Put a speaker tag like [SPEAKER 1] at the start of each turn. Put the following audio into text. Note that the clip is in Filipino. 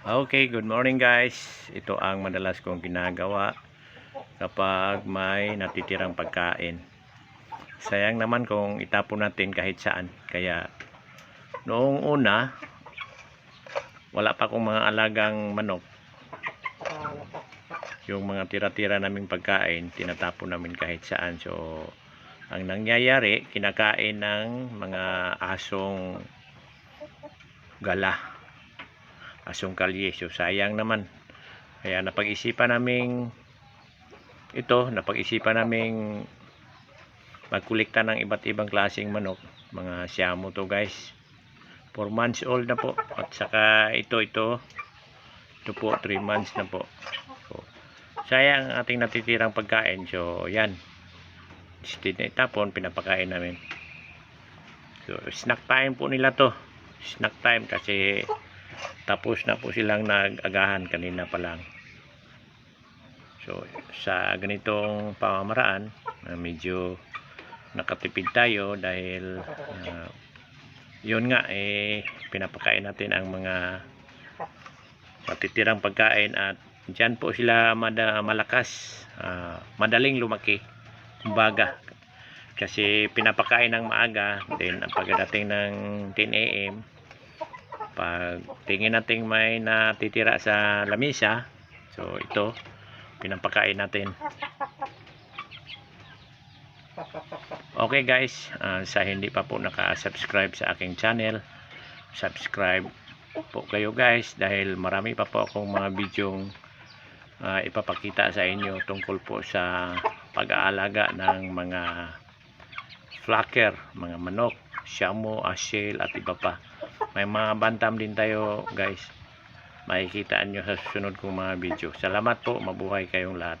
[SPEAKER 1] Okay, good morning guys. Ito ang madalas kong ginagawa kapag may natitirang pagkain. Sayang naman kung itapon natin kahit saan. Kaya noong una, wala pa akong mga alagang manok. Yung mga tira-tira naming pagkain, tinatapon namin kahit saan. So, ang nangyayari, kinakain ng mga asong gala asong kalye. So sayang naman. Kaya napag-isipan naming ito, napag-isipan naming magkulikta ng iba't ibang klaseng manok. Mga siamo to guys. 4 months old na po. At saka ito, ito. Ito po, 3 months na po. So, sayang ang ating natitirang pagkain. So, yan. Instead na itapon, pinapakain namin. So, snack time po nila to. Snack time kasi tapos na po silang nag-agahan kanina pa lang. So, sa ganitong pamamaraan, uh, medyo nakatipid tayo dahil uh, yun nga, eh, pinapakain natin ang mga matitirang pagkain at dyan po sila mada, malakas, uh, madaling lumaki. Kumbaga, kasi pinapakain ng maaga, then pagdating ng 10 a.m., pag tingin natin may natitira sa lamisa so ito pinapakain natin. Okay guys. Uh, sa hindi pa po naka-subscribe sa aking channel subscribe po kayo guys dahil marami pa po akong mga bidyong uh, ipapakita sa inyo tungkol po sa pag-aalaga ng mga flocker, mga manok, shamo, asyel at iba pa may mga bantam din tayo guys. Makikita nyo sa susunod kong mga video. Salamat po. Mabuhay kayong lahat